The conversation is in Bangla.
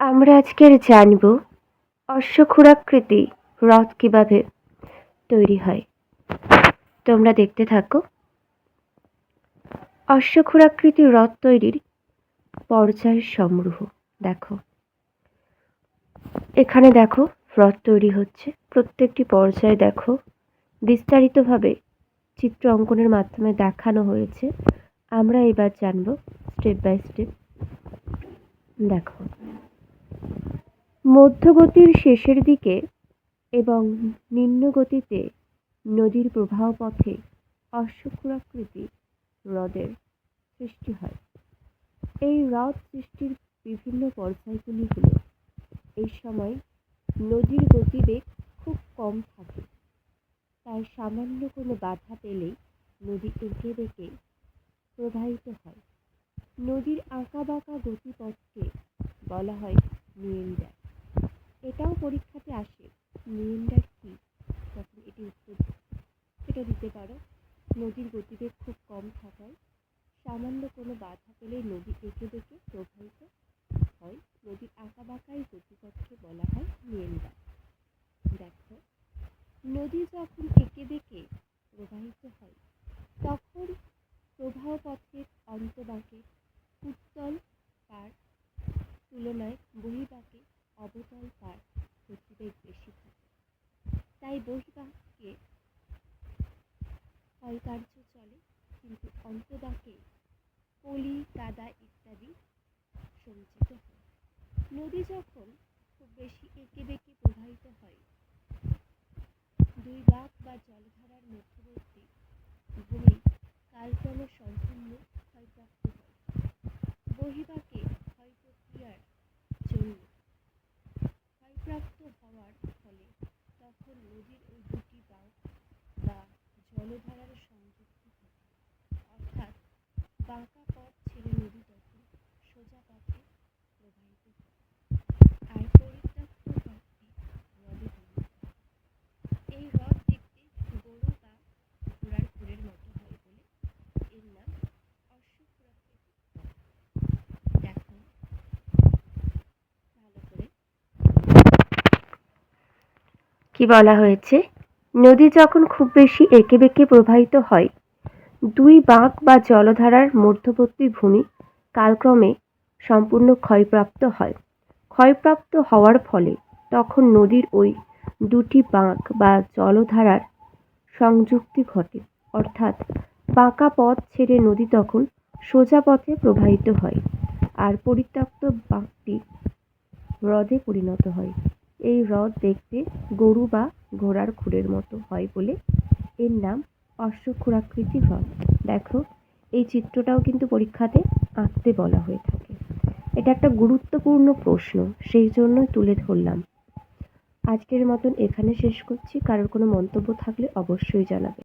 আমরা আজকের জানব অশ্বক্ষুরাকৃতি হ্রদ কীভাবে তৈরি হয়। তোমরা দেখতে থাকো। অশ্বক্ষুরাকৃতি হ্রদ তৈরির পর্যায় সমূহ দেখো। এখানে দেখো হ্রদ তৈরি হচ্ছে। প্রত্যেকটি পর্যায়ে দেখো, বিস্তারিতভাবে চিত্র অঙ্কনের মাধ্যমে দেখানো হয়েছে। আমরা এবার জানব স্টেপ বাই স্টেপ দেখো। মধ্যগতির শেষের দিকে এবং নিম্নগতিতে নদীর প্রবাহ পথে অশ্বক্ষুরাকৃতি হ্রদের সৃষ্টি হয়। এই হ্রদ সৃষ্টির বিভিন্ন পর্যায়গুলি হল, এই সময় নদীর গতিবেগ খুব কম থাকে, তাই সামান্য কোনো বাধা পেলেই নদী এঁকে বেঁকে প্রবাহিত হয়। নদীর আঁকা বাঁকা গতিপথকে বলা হয় মিয়েন্ডার এটাও পরীক্ষাতে আসে। মিয়েন্ডার কী? তখন এটি উত্তর এটা দিতে পারো। নদীর গতিবেগ খুব কম থাকায় সামান্য কোনো বাধা পেলেই নদী এঁকে বেঁকে প্রবাহিত হয়। নদীর আঁকা বাঁকাই গতিপথকে বলা হয় মিয়েন্ডার দেখো, নদী যখন এঁকে বেঁকে প্রবাহিত হয়, তখন প্রবাহ পথের অন্তবাঁকে উত্তল পার তুলনায় বহির্বাঁকে অবতল পার গতিবেগ বেশি থাকে তাই বহির্বাঁকে ক্ষয়কার্য চলে, কিন্তু অন্তবাঁকে পলি কাদা ইত্যাদি সঞ্চিত হয়। নদী যখন খুব বেশি এঁকে বেঁকে প্রবাহিত হয়, দুই বাঁক বা জলধারার মধ্যবর্তী ভূমি কালক্রমে সম্পূর্ণ ক্ষয়প্রাপ্ত হয়। বহির্বাঁকে ক্ষয় প্রক্রিয়ার জন্য ক্ষয়প্রাপ্ত হওয়ার ফলে তখন নদীর ওই দুটি বাঁক বা জলধারার সংযুক্তি ঘটে অর্থাৎ বাঁকা পথ ছেড়ে নদী তখন সোজা পথে প্রবাহিত হয় আর পরিত্যক্ত হ্রদটি হ্রদে পরিণত হয় এই হ্রদ দেখতে গরু বা ঘোড়ার খুরের মতো হয় বলে এর নাম অশ্বক্ষুরাকৃতি হ্রদ দেখো ভালো করে কি বলা হয়েছে? নদী যখন খুব বেশি এঁকে বেঁকে প্রবাহিত হয়, দুই বাঁক বা জলধারার মধ্যবর্তী ভূমি কালক্রমে সম্পূর্ণ ক্ষয়প্রাপ্ত হয়। ক্ষয়প্রাপ্ত হওয়ার ফলে তখন নদীর ওই দুটি বাঁক বা জলধারার সংযুক্তি ঘটে, অর্থাৎ বাঁকা পথ ছেড়ে নদী তখন সোজা পথে প্রবাহিত হয় আর পরিত্যক্ত বাঁকটি হ্রদে পরিণত হয়। এই হ্রদ দেখতে গরু বা ঘোড়ার খুরের মতো হয় বলে এর নাম অশ্বক্ষুরাকৃতি হ্রদ। দেখো, এই চিত্রটাও কিন্তু পরীক্ষাতে আঁকতে বলা হয়ে থাকে। এটা একটা গুরুত্বপূর্ণ প্রশ্ন, সেই জন্য তুলে ধরলাম। আজকের মতন এখানে শেষ করছি। কারোর কোনো মন্তব্য থাকলে অবশ্যই জানাবে।